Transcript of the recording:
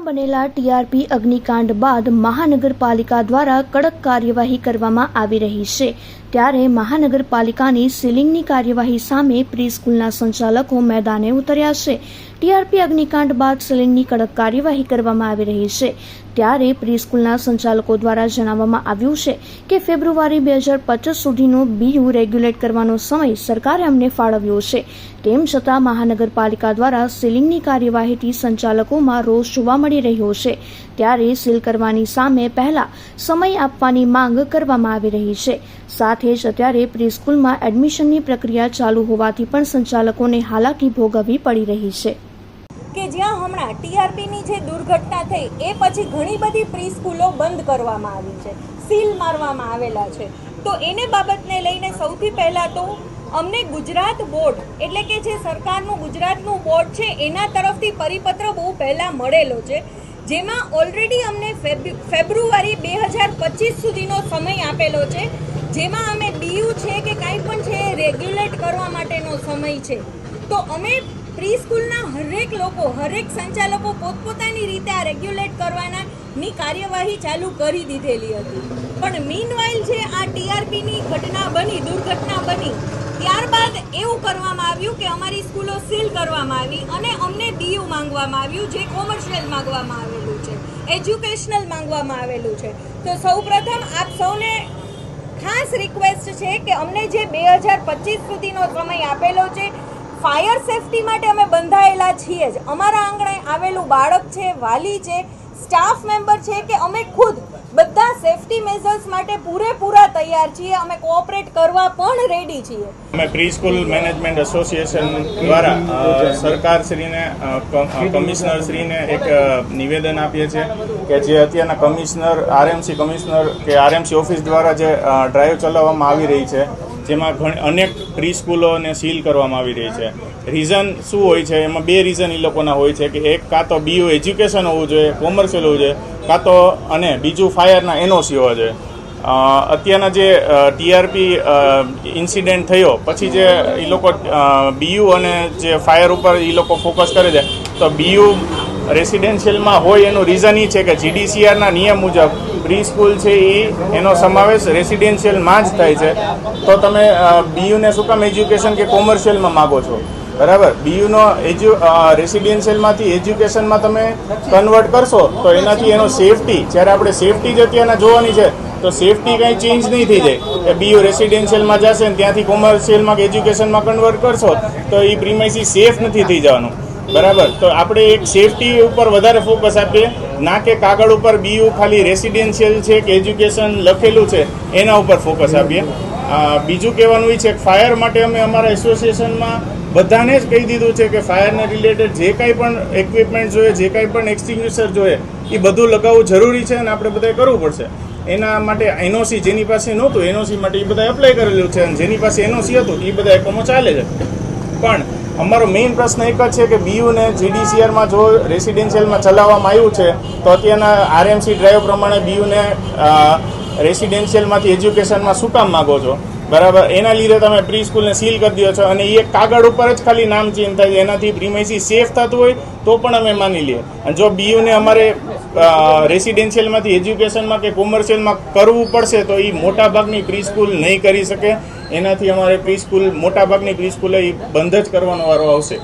ભુજમાં બનેલા ટીઆરપી અગ્નિકાંડ બાદ મહાનગરપાલિકા દ્વારા કડક કાર્યવાહી કરવામાં આવી રહી છે. ત્યારે મહાનગરપાલિકાની સીલિંગની કાર્યવાહી સામે પ્રીસ્કૂલના સંચાલકો મેદાને ઉતર્યા છે. ટીઆરપી અગ્નિકાંડ બાદ સીલિંગની કડક કાર્યવાહી કરવામાં આવી રહી છે. ત્યારે પ્રીસ્કૂલના સંચાલકો દ્વારા જણાવવામાં આવ્યું છે કે ફેબ્રુઆરી બે હજાર પચીસ સુધીનો બીયુ રેગ્યુલેટ કરવાનો સમય સરકારે અમને ફાળવ્યો છે. તેમ છતાં મહાનગરપાલિકા દ્વારા સીલિંગની કાર્યવાહીથી સંચાલકોમાં રોષ જોવા મળી રહ્યો છે. ત્યારે સીલ કરવાની સામે પહેલા સમય આપવાની માંગ કરવામાં આવી રહી છે. સાથે જ અત્યારે પ્રીસ્કૂલમાં એડમિશનની પ્રક્રિયા ચાલુ હોવાથી પણ સંચાલકોને હાલાકી ભોગવવી પડી રહી છે. કે જ્યાં હમણાં ટીઆરપીની જે દુર્ઘટના થઈ, એ પછી ઘણી બધી પ્રીસ્કૂલો બંધ કરવામાં આવી છે, સીલ મારવામાં આવેલા છે. તો એને બાબતને લઈને સૌથી પહેલાં તો અમને ગુજરાત બોર્ડ, એટલે કે જે સરકારનું ગુજરાતનું બોર્ડ છે, એના તરફથી પરિપત્ર બહુ પહેલાં મળેલો છે, જેમાં ઓલરેડી અમને ફેબ્રુ- ફેબ્રુઆરી બે હજાર પચીસ સુધીનો સમય આપેલો છે જેમાં અમે બીયુ છે કે કાંઈ પણ છે રેગ્યુલેટ કરવા માટેનો સમય છે. તો અમે પ્રી સ્કૂલના હરેક લોકો, હરેક સંચાલકો પોતપોતાની રીતે આ રેગ્યુલેટ કરવાના ની કાર્યવાહી ચાલુ કરી દીધેલી હતી. પણ મીનવાઇલ જે આ ટીઆરપીની ઘટના બની, દુર્ઘટના બની, ત્યારબાદ એવું કરવામાં આવ્યું કે અમારી સ્કૂલો સીલ કરવામાં આવી અને અમને બીયુ માંગવામાં આવ્યું, જે કોમર્શિયલ માંગવામાં આવેલું છે એજ્યુકેશનલ માંગવામાં આવેલું છે. તો સૌપ્રથમ આપ સૌને ખાસ રિક્વેસ્ટ છે કે અમને જે બે હજાર પચીસ સુધીનો સમય આપેલો છે ફાયર સેફટી માટે અમે બંધાયેલા છીએ જ. અમારા આંગણે આવેલું બાળક છે, વાલી છે સ્ટાફ મેમ્બર છે કે અમે ખુદ બધા સેફટી મેઝર્સ માટે પૂરેપૂરા તૈયાર છીએ. અમે કોઓપરેટ કરવા પણ રેડી છીએ. અમે પ્રી સ્કૂલ મેનેજમેન્ટ એસોસિએશન દ્વારા સરકાર સરકારશ્રીને કમિશનર શ્રીને એક નિવેદન આપીએ છીએ. કે જે અત્યારના કમિશનર આરએમસી કમિશનર કે આરએમસી ઓફિસ દ્વારા જે ડ્રાઈવ ચલાવવામાં આવી રહી છે, જેમાં ઘણી અનેક પ્રી સ્કૂલોને સીલ કરવામાં આવી રહી છે. રીઝન શું હોય છે? એમાં બે રીઝન એ લોકોના હોય છે કે એક, કાં તો બીયુ એજ્યુકેશન હોવું જોઈએ કોમર્શિયલ હોવું જોઈએ, કાં તો અને બીજું ફાયરના એનઓસી હોવા જોઈએ. અત્યારના જે ટીઆરપી ઇન્સિડન્ટ થયો, પછી જે એ લોકો બીયુ અને જે ફાયર ઉપર એ લોકો ફોકસ કરે છે, તો બીયુ રેસિડેન્શિયલમાં હોય એનું રીઝન એ છે કે જીડીસીઆરના નિયમ મુજબ પ્રી સ્કૂલ છે એ એનો સમાવેશ રેસિડેન્શિયલમાં જ થાય છે. તો તમે બીયુને શું કામ એજ્યુકેશન કે કોમર્શિયલમાં માગો છો? બરાબર? બીયુનો એજ્યુ રેસિડેન્શિયલમાંથી એજ્યુકેશનમાં તમે કન્વર્ટ કરશો, તો એનાથી એનો સેફટી જ્યારે આપણે સેફટી જ અત્યારના જોવાની છે, તો સેફટી કંઈ ચેન્જ નહીં થઈ જાય. કે બીયુ રેસિડેન્શિયલમાં જશે ને ત્યાંથી કોમર્શિયલમાં કે એજ્યુકેશનમાં કન્વર્ટ કરશો, તો એ પ્રીમાઇસી સેફ નથી થઈ જવાનું. બરાબર. તો આપણે એક સેફટી ઉપર વધારે ફોકસ આપીએ. ના કે કાગળ ઉપર બીયુ ખાલી રેસિડેન્શિયલ છે કે એજ્યુકેશન લખેલું છે, એના ઉપર ફોકસ આપીએ. બીજું કહેવાનું એ છે કે ફાયર માટે અમે અમારા એસોસિએશનમાં બધાને જ કહી દીધું છે કે ફાયરને રિલેટેડ જે કાંઈ પણ ઇક્વિપમેન્ટ જોઈએ, જે કાંઈ પણ એક્સટિંગ્યુશર જોઈએ, એ બધું લગાવવું જરૂરી છે અને આપણે બધાએ કરવું પડશે. એના માટે એનઓસી જેની પાસે નહોતું એનઓસી માટે એ બધા એપ્લાય કરેલું છે અને જેની પાસે એનઓસી હતું, એ બધા એકમો ચાલે છે. પણ અમારો મેઇન પ્રશ્ન એક જ છે કે બીયુને જીડીસીઆરમાં જો રેસિડેન્શિયલમાં ચલાવવામાં આવ્યું છે, તો અત્યારના આરએમસી ડ્રાઈવ પ્રમાણે બીયુને રેસિડેન્શિયલમાંથી એજ્યુકેશનમાં શું કામ માગો છો? બરાબર? એના લીધે તમે પ્રી સ્કૂલને સીલ કરી દો છો અને એ કાગળ ઉપર જ ખાલી નામ ચેન્જ થાય એનાથી પ્રીમાઇસી સેફ થતું હોય તો પણ અમે માની લઈએ. અને જો બીયુને અમારે રેસિડેન્શિયલમાંથી એજ્યુકેશનમાં કે કોમર્શિયલમાં કરવું પડશે તો એ મોટાભાગની પ્રી સ્કૂલ નહીં કરી શકે. એનાથી અમારે પ્રી સ્કૂલ મોટાભાગની પ્રી સ્કૂલે એ બંધ જ કરવાનો વારો આવશે.